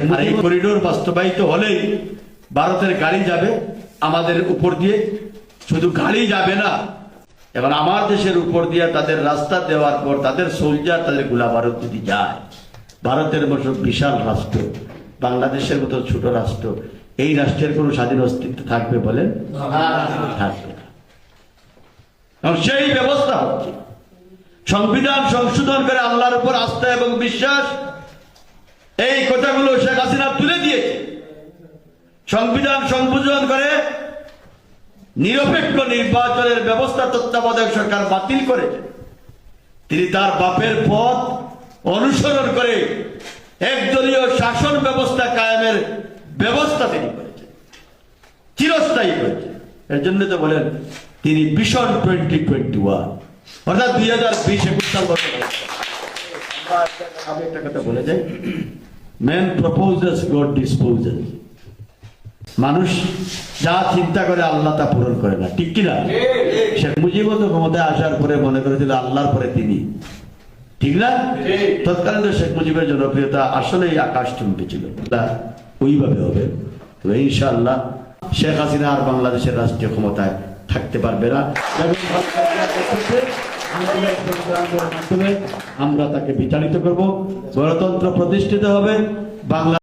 আর এই করিডোর বাস্তবায়িত হলেই ভারতের গাড়ি যাবে আমাদের উপর দিয়ে। শুধু গাড়ি যাবে না এবং আমার দেশের উপর দিয়ে তাদের রাস্তা দেওয়ার পর তাদের সোলজার তাদের গোলা ভারত যদি যায়, ভারতের মতো বিশাল রাষ্ট্র, বাংলাদেশের মতো ছোট রাষ্ট্র, এই রাষ্ট্রের কোনো স্বাধীন অস্তিত্ব থাকবে বলেন সেই ব্যবস্থা হচ্ছে। সংবিধান সংশোধন করে আল্লাহর উপর আস্থা এবং বিশ্বাস এই কথাগুলো শেখ হাসিনা তুলে দিয়েছে। সংবিধান সংশোধন করে নিরপেক্ষ নির্বাচনের ব্যবস্থা তত্ত্বাবধায়ক সরকার বাতিল করেছে। তিনি তার বাপের পথ অনুসরণ করে একদলীয় শাসন ব্যবস্থা কায়েমের ব্যবস্থা তিনি করেছেন। চিরস্থায়ী করেছেন। এর জন্য তো বলেন, তিনি ভীষণ টোয়েন্টি টোয়েন্টি ওয়ান। অর্থাৎ দুই হাজার বিশ একুশ সাল বছর আমি একটা কথা বলে যাই। ম্যান প্রপোজেস গড ডিসপোজেস মানুষ যা চিন্তা করে আল্লাহ তা পূরণ করে না ঠিক কিনা? শেখ মুজিবও তো ক্ষমতায় আসার পরে মনে করেছিল আল্লাহর পরে তিনি। ঠিক না? তৎকালীন শেখ মুজিবের জনপ্রিয়তা আসলেই আকাশ চুম্বি ছিল। ওইভাবে হবে। তো ইনশাআল্লাহ শেখ হাসিনা আর বাংলাদেশের রাষ্ট্রীয় ক্ষমতায় থাকতে পারবে না। আমরা তাকে বিচারিত করব। গণতন্ত্র প্রতিষ্ঠিত হবে বাংলা